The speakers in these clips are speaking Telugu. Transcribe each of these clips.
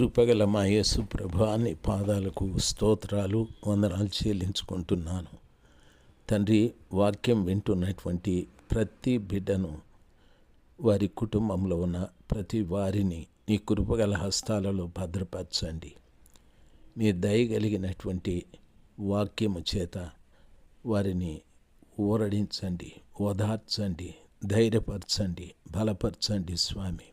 కృపగల మా యేసు ప్రభాని పాదాలకు స్తోత్రాలు వందనాలు చెల్లించుకుంటున్నాను. తండ్రి వాక్యం వింటున్నటువంటి ప్రతి బిడ్డను వారి కుటుంబంలో ఉన్న ప్రతి వారిని నీ కృపగల హస్తాలలో భద్రపరచండి. మీ దయగలిగినటువంటి వాక్యము చేత వారిని ఊరడించండి ఓదార్చండి ధైర్యపరచండి బలపరచండి స్వామి.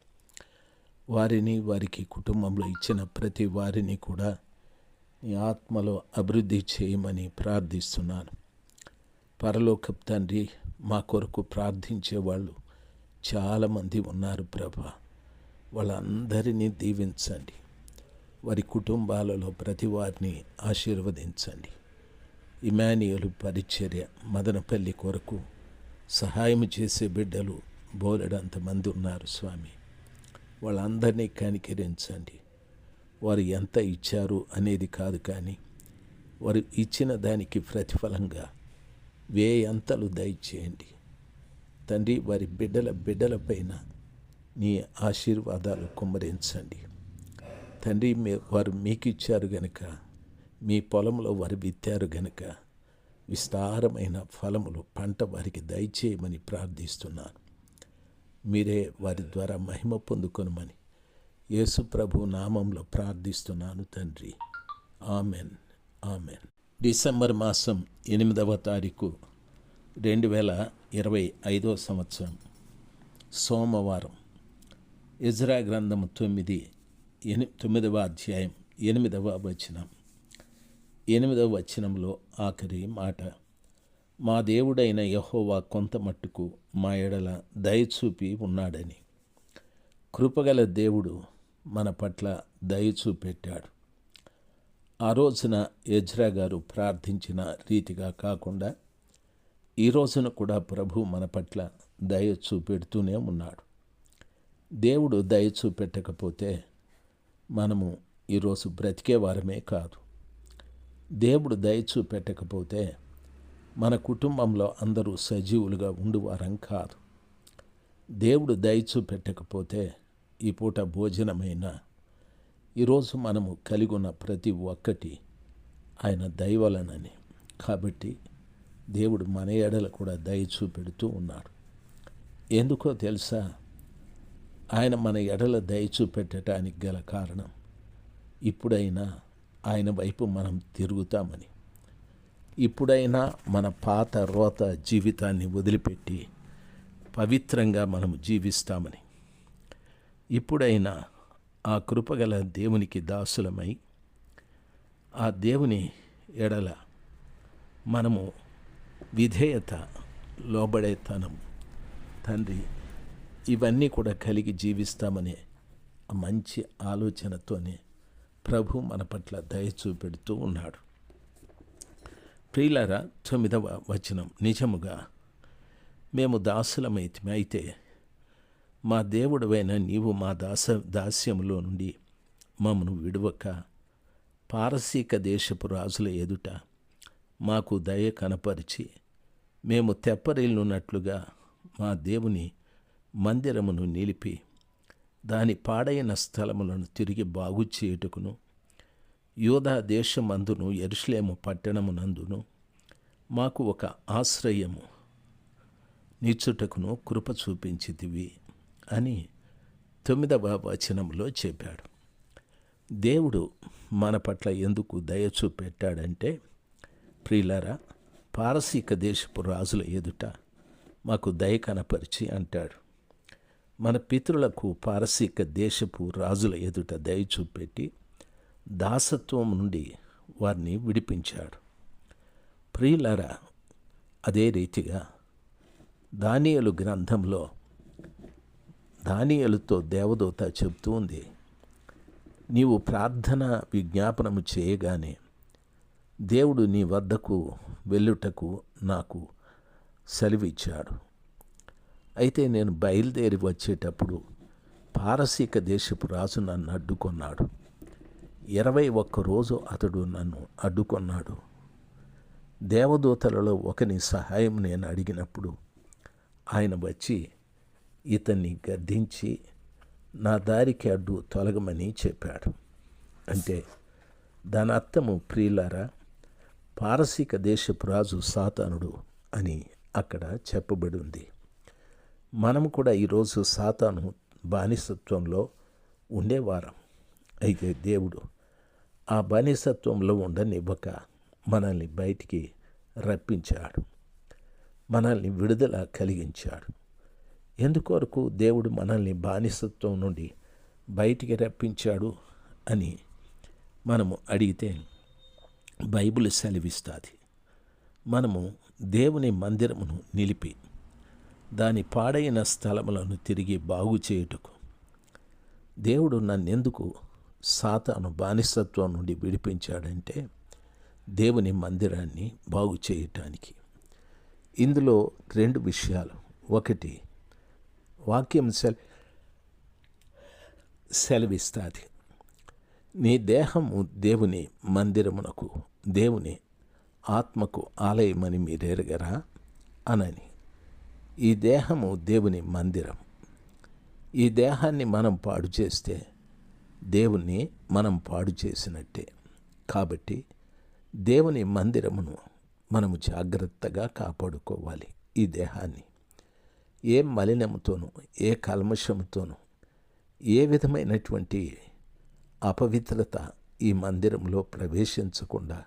వారిని వారికి కుటుంబంలో ఇచ్చిన ప్రతి వారిని కూడా నీ ఆత్మలో అభివృద్ధి చేయమని ప్రార్థిస్తున్నాను. పరలోకపు తండ్రి మా కొరకు ప్రార్థించే వాళ్ళు చాలామంది ఉన్నారు ప్రభ. వాళ్ళందరినీ దీవించండి. వారి కుటుంబాలలో ప్రతి వారిని ఆశీర్వదించండి. ఇమానియలు పరిచర్య మదనపల్లి కొరకు సహాయం చేసే బిడ్డలు బోలెడంతమంది ఉన్నారు స్వామి. వాళ్ళందరినీ కనికరించండి. వారు ఎంత ఇచ్చారు అనేది కాదు కానీ వారు ఇచ్చిన దానికి ప్రతిఫలంగా వేయంతలు దయచేయండి. తండ్రి వారి బిడ్డల బిడ్డలపైన నీ ఆశీర్వాదాలు కుమ్మరించండి. తండ్రి మీ వారు మీకు ఇచ్చారు గనక మీ పొలంలో వారు విత్తారు గనక విస్తారమైన ఫలములు పంట వారికి దయచేయమని ప్రార్థిస్తున్నాను. మీరే వారి ద్వారా మహిమ పొందుకొనమని యేసు ప్రభు నామంలో ప్రార్థిస్తున్నాను తండ్రి. ఆమెన్. ఆమెన్. డిసెంబర్ మాసం ఎనిమిదవ తారీఖు రెండు వేల ఇరవై ఐదో సంవత్సరం సోమవారం. ఇజ్రా గ్రంథం తొమ్మిది ఎని తొమ్మిదవ అధ్యాయం ఎనిమిదవ వచనం. ఎనిమిదవ వచనంలో ఆఖరి మాట మా దేవుడైన యహోవా కొంత మట్టుకు మా ఎడల దయచూపి ఉన్నాడని. కృపగల దేవుడు మన పట్ల దయచూపెట్టాడు ఆ రోజున యజ్రా గారు ప్రార్థించిన రీతిగా కాకుండా ఈ రోజున కూడా ప్రభు మన పట్ల దయ చూపెడుతూనే ఉన్నాడు. దేవుడు దయ చూపెట్టకపోతే మనము ఈరోజు బ్రతికే వారమే కాదు. దేవుడు దయ చూపెట్టకపోతే మన కుటుంబంలో అందరూ సజీవులుగా ఉండువారం కాదు. దేవుడు దయ చూపెట్టకపోతే ఈ పూట భోజనమైన ఈరోజు మనము కలిగి ఉన్న ప్రతి ఒక్కటి ఆయన దయవలనని. కాబట్టి దేవుడు మన ఎడల కూడా దయ చూపెడుతూ ఉన్నాడు ఎందుకో తెలుసా? ఆయన మన ఎడల దయ చూపెట్టడానికి గల కారణం ఇప్పుడైనా ఆయన వైపు మనం తిరుగుతామని. ఇప్పుడైనా మన పాత రోత జీవితాన్ని వదిలిపెట్టి పవిత్రంగా మనము జీవిస్తామని. ఇప్పుడైనా ఆ కృపగల దేవునికి దాసులమై ఆ దేవుని ఎడల మనము విధేయత లోబడేతనం. తండ్రి ఇవన్నీ కూడా కలిగి జీవిస్తామనే మంచి ఆలోచనతోనే ప్రభు మన పట్ల దయ చూపెడుతూ ఉన్నాడు. ప్రియులారా తొమ్మిదవ వచనం. నిజముగా మేము దాసులమైతే అయితే మా దేవుడవైన నీవు మా దాస దాస్యములో నుండి మమ్మను విడవక పారసీక దేశపు రాజుల ఎదుట మాకు దయ కనపరిచి మేము తెప్పరిల్లున్నట్లుగా మా దేవుని మందిరమును నిలిపి దాని పాడైన స్థలములను తిరిగి బాగు చేయుటకును యూదా దేశమందును ఎరుషులేము పట్టణమునందును మాకు ఒక ఆశ్రయము. నిచ్చుటకును కృప చూపించితివి అని తొమ్మిదవ వచనంలో చెప్పాడు. దేవుడు మన పట్ల ఎందుకు దయ చూపెట్టాడంటే ప్రియులరా పారసీక దేశపు రాజుల ఎదుట మాకు దయ కనపరిచి అంటాడు. మన పితృలకు పారసీక దేశపు రాజుల ఎదుట దయ చూపెట్టి దాసత్వం నుండి వారిని విడిపించాడు. ప్రియులారా అదే రీతిగా దానియలు గ్రంథంలో దానియలుతో దేవదూత చెబుతూ ఉంది నీవు ప్రార్థన విజ్ఞాపనము చేయగానే దేవుడు నీ వద్దకు వెళ్ళుటకు నాకు సెలవిచ్చాడు. అయితే నేను బయలుదేరి వచ్చేటప్పుడు పారసీక దేశపు రాజు నన్ను అడ్డుకొన్నాడు. ఇరవై ఒక్క రోజు అతడు నన్ను అడ్డుకొన్నాడు. దేవదూతలలో ఒకని సహాయం నేను అడిగినప్పుడు ఆయన వచ్చి ఇతన్ని గద్దించి నా దారికి అడ్డు తొలగమని చెప్పాడు. అంటే దాని అర్థము ప్రియులారా పారసీక దేశపు రాజు సాతానుడు అని అక్కడ చెప్పబడి ఉంది మనం కూడా ఈరోజు సాతాను బానిసత్వంలో ఉండేవారం అయితే దేవుడు ఆ బానిసత్వంలో ఉండనివ్వక మనల్ని బయటికి రప్పించాడు. మనల్ని విడుదల కలిగించాడు. ఎందుకొరకు దేవుడు మనల్ని బానిసత్వం నుండి బయటికి రప్పించాడు అని మనము అడిగితే బైబిల్ సెలవిస్తుంది. మనము దేవుని మందిరమును నిలిపి దాని పాడైన స్థలములను తిరిగి బాగు చేయుటకు దేవుడు నన్నెందుకు సాతాను బానిసత్వం నుండి విడిపించాడంటే దేవుని మందిరాన్ని బాగు చేయటానికి. ఇందులో రెండు విషయాలు. ఒకటి వాక్యం సెల్ సెలవిస్తుంది. నీ దేహము దేవుని మందిరమునకు దేవుని ఆత్మకు ఆలయమని మీరెరగరా? అనని. ఈ దేహము దేవుని మందిరం. ఈ దేహాన్ని మనం పాడు చేస్తే దేవుణ్ణి మనం పాడు చేసినట్టే. కాబట్టి దేవుని మందిరమును మనము జాగ్రత్తగా కాపాడుకోవాలి ఈ దేహాన్ని. ఏ మలినముతోనూ ఏ కల్మషముతోనూ ఏ విధమైనటువంటి అపవిత్రత ఈ మందిరంలో ప్రవేశించకుండా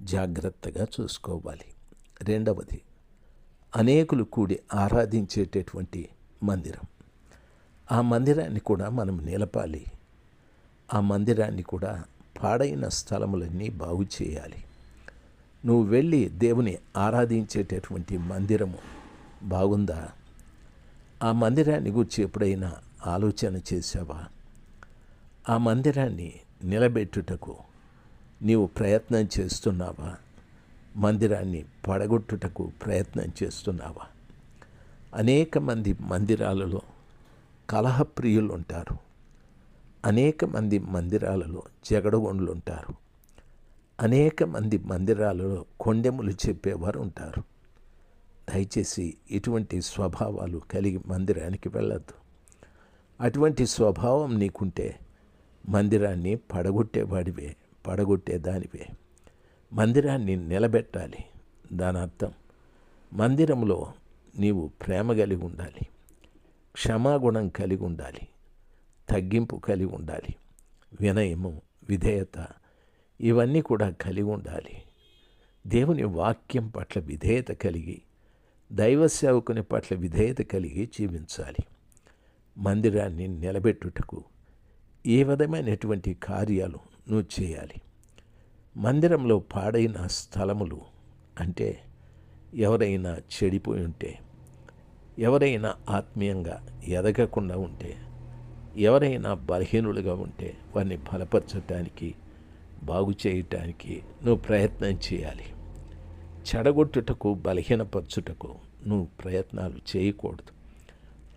జాగ్రత్తగా చూసుకోవాలి. రెండవది అనేకులు కూడి ఆరాధించేటటువంటి మందిరం. ఆ మందిరాన్ని కూడా మనం నిలపాలి. ఆ మందిరాన్ని కూడా పాడైన స్థలములన్నీ బాగు చేయాలి. నువ్వు వెళ్ళి దేవుని ఆరాధించేటటువంటి మందిరము బాగుందా? ఆ మందిరాన్ని గురించి ఎప్పుడైనా ఆలోచన చేసావా ఆ మందిరాన్ని నిలబెట్టుటకు నీవు ప్రయత్నం చేస్తున్నావా? మందిరాన్ని పడగొట్టుటకు ప్రయత్నం చేస్తున్నావా? అనేక మంది మందిరాలలో కలహప్రియులు ఉంటారు అనేక మంది మందిరాలలో జగడగొండ్లు ఉంటారు అనేక మంది మందిరాలలో కొండెములు చెప్పేవారు ఉంటారు దయచేసి ఇటువంటి స్వభావాలు కలిగి మందిరానికి వెళ్ళద్దు. అటువంటి స్వభావం నీకుంటే మందిరాన్ని పడగొట్టేవాడివే పడగొట్టేదానివే. మందిరాన్ని నిలబెట్టాలి. దాని అర్థం మందిరంలో నీవు ప్రేమ కలిగి ఉండాలి. క్షమాగుణం కలిగి ఉండాలి. తగ్గింపు కలిగి ఉండాలి. వినయము విధేయత ఇవన్నీ కూడా కలిగి ఉండాలి. దేవుని వాక్యం పట్ల విధేయత కలిగి దైవ సేవకుని పట్ల విధేయత కలిగి జీవించాలి. మందిరాన్ని నిలబెట్టుటకు ఏ విధమైనటువంటి కార్యాలు నువ్వు చేయాలి? మందిరంలో పాడైన స్థలములు అంటే ఎవరైనా చెడిపోయి ఉంటే ఎవరైనా ఆత్మీయంగా ఎదగకుండా ఉంటే ఎవరైనా బలహీనులుగా ఉంటే వారిని బలపరచటానికి బాగు చేయటానికి నువ్వు ప్రయత్నం చేయాలి. చెడగొట్టుటకు బలహీనపరచుటకు నువ్వు ప్రయత్నాలు చేయకూడదు.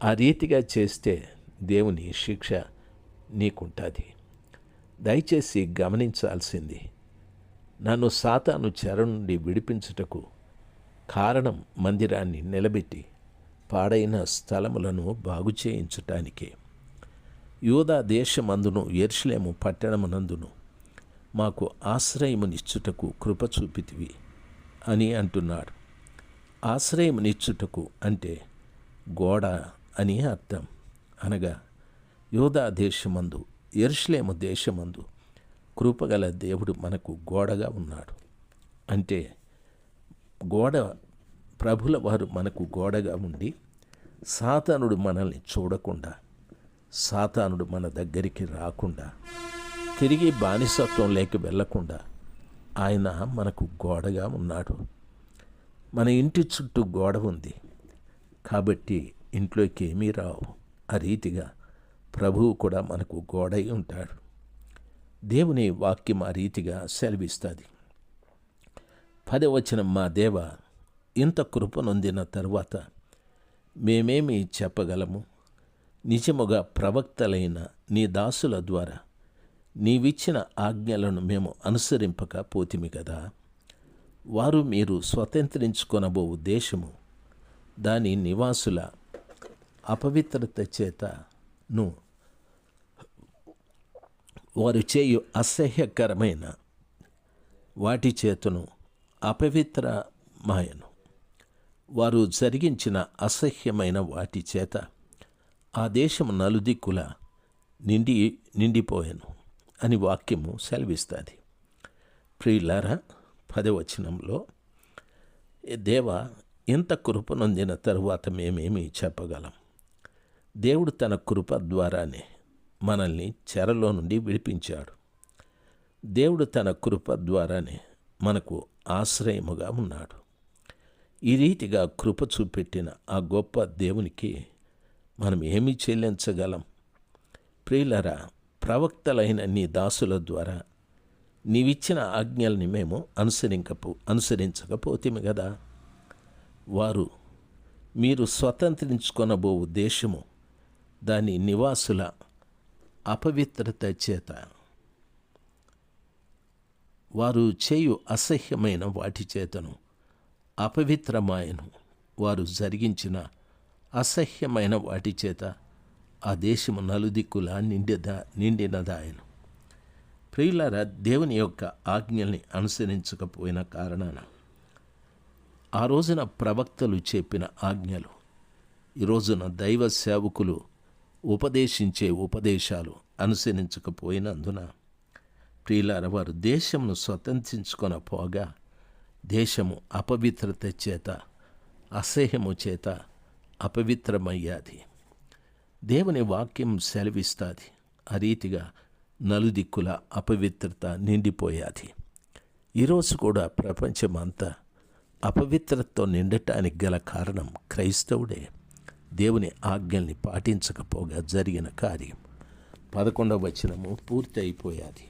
ఆ రీతిగా చేస్తే దేవుని శిక్ష నీకుంటుంది. దయచేసి గమనించాల్సింది నన్ను సాతాను చెర నుండి విడిపించుటకు కారణం మందిరాన్ని నిలబెట్టి పాడైన స్థలములను బాగు చేయించటానికే. యూదా దేశమందును ఎర్షలేము పట్టణమునందును మాకు ఆశ్రయమునిచ్చుటకు కృప చూపితివి అని అంటున్నాడు. ఆశ్రయమునిచ్చుటకు అంటే గోడ అని అర్థం. అనగా యోధా దేశమందు ఎరుషలేము దేశమందు కృపగల దేవుడు మనకు గోడగా ఉన్నాడు. అంటే గోడ ప్రభుల వారు మనకు గోడగా ఉండి సాతానుడు మనల్ని చూడకుండా సాతానుడు మన దగ్గరికి రాకుండా తిరిగి బానిసత్వం లేక వెళ్ళకుండా ఆయన మనకు గోడగా ఉన్నాడు. మన ఇంటి చుట్టూ గోడ ఉంది. కాబట్టి ఇంట్లోకి ఏమీ రావు. ఆ రీతిగా ప్రభువు కూడా మనకు గోడై ఉంటాడు. దేవుని వాక్యం ఆ రీతిగా సెలవిస్తుంది. పదవచనం మా దేవ ఇంత కృపనొందిన తర్వాత మేమేమి చెప్పగలము? నిజముగా ప్రవక్తలైన నీ దాసుల ద్వారా నీవిచ్చిన ఆజ్ఞలను మేము అనుసరింపక పోతిమి కదా వారు మీరు స్వతంత్రించుకొనబో దేశము దాని నివాసుల అపవిత్రత చేతను వారు చేయు అసహ్యకరమైన వాటి చేతను అపవిత్రమాయను. వారు జరిగించిన అసహ్యమైన వాటి చేత ఆ దేశము నలుదిక్కుల నిండి నిండిపోయాను అని వాక్యము సెలవిస్తుంది. ప్రియులారా పదవచనంలో దేవ ఇంత కృప నొందిన తరువాత మేమేమి చెప్పగలం. దేవుడు తన కృప ద్వారానే మనల్ని చెరలో నుండి విడిపించాడు. దేవుడు తన కృప ద్వారానే మనకు ఆశ్రయముగా ఉన్నాడు. ఈ రీతిగా కృప చూపెట్టిన ఆ గొప్ప దేవునికి మనం ఏమి చెల్లించగలం. ప్రియులరా ప్రవక్తలైన నీ దాసుల ద్వారా నీవిచ్చిన ఆజ్ఞల్ని మేము అనుసరించకపో అనుసరించకపోతేమి కదా వారు మీరు స్వతంత్రించుకొనబో దేశము దాని నివాసుల అపవిత్రత చేత. వారు చేయు అసహ్యమైన వాటి చేతను అపవిత్రమాయను వారు జరిగించిన అసహ్యమైన వాటి చేత ఆ దేశము నలుదిక్కులా నిండిద నిండినదాయను ప్రియులారా దేవుని యొక్క ఆజ్ఞల్ని అనుసరించకపోయిన కారణాన ఆ రోజున ప్రవక్తలు చెప్పిన ఆజ్ఞలు ఈ రోజున దైవ సేవకులు ఉపదేశించే ఉపదేశాలు అనుసరించకపోయినందున ప్రియులార వారు దేశమును స్వతంత్రించుకొన పోగా దేశము అపవిత్రత చేత అసహ్యము చేత అపవిత్రమయ్యాది. దేవుని వాక్యం సెలవిస్తాది. ఆ రీతిగా నలుదిక్కుల అపవిత్రత నిండిపోయాది. ఈరోజు కూడా ప్రపంచమంతా అపవిత్రతతో నిండటానికి గల కారణం క్రైస్తవుడే. దేవుని ఆజ్ఞల్ని పాటించకపోగా జరిగిన కార్యం. పదకొండవ వచనము పూర్తి అయిపోయాది